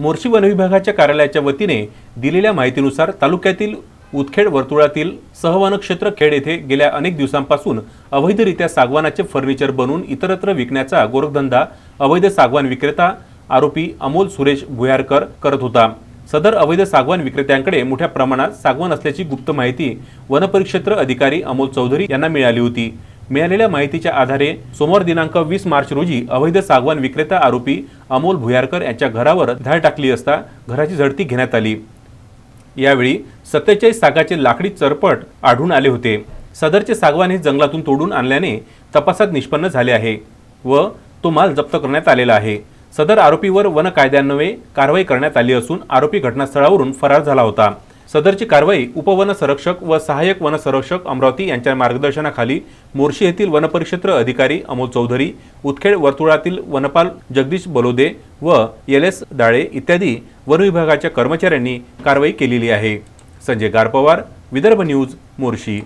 Morshi one विभागाच्या कार्यालयाच्या वतीने दिलेल्या माहितीनुसार तालुक्यातील उदखेड वर्तुळातील सहवनक्षेत्र खेड येथे गेल्या अनेक दिवसांपासून अवैधरित्या सागवानाचे फर्निचर बनवून इतरत्र विकण्याचा गोरखधंदा अवैध सागवान विक्रेता आरोपी अमोल सुरेश भुयारकर करत होता. सदर अवैध सागवान विक्रेत्यांकडे मोठ्या प्रमाणात सागवान असल्याची गुप्त माहिती वनपरिक्षेत्र अधिकारी अमोल चौधरी यांना मिळाली होती. मिळालेल्या माहितीच्या आधारे सोमवार दिनांक वीस मार्च रोजी अवैध सागवान विक्रेता आरोपी अमोल भुयारकर यांच्या घरावर धाड टाकली असता घराची झडती घेण्यात आली. यावेळी सत्तेचाळीस सागाचे लाकडी चरपट आढळून आले होते. सदरचे सागवान हे जंगलातून तोडून आणल्याने तपासात निष्पन्न झाले आहे व तो माल जप्त करण्यात आलेला आहे. सदर आरोपीवर वन कायद्यान्वये कारवाई करण्यात आली असून आरोपी घटनास्थळावरून फरार झाला होता. सदरची कारवाई उपवन संरक्षक व सहाय्यक वनसंरक्षक अमरावती यांच्या मार्गदर्शनाखाली मोर्शी येथील वनपरिक्षेत्र अधिकारी अमोल चौधरी उदखेड वर्तुळातील वनपाल जगदीश बलोदे व एल एस दाळे इत्यादी वनविभागाच्या कर्मचाऱ्यांनी कारवाई केलेली आहे. संजय गारपवार विदर्भ न्यूज मोर्शी.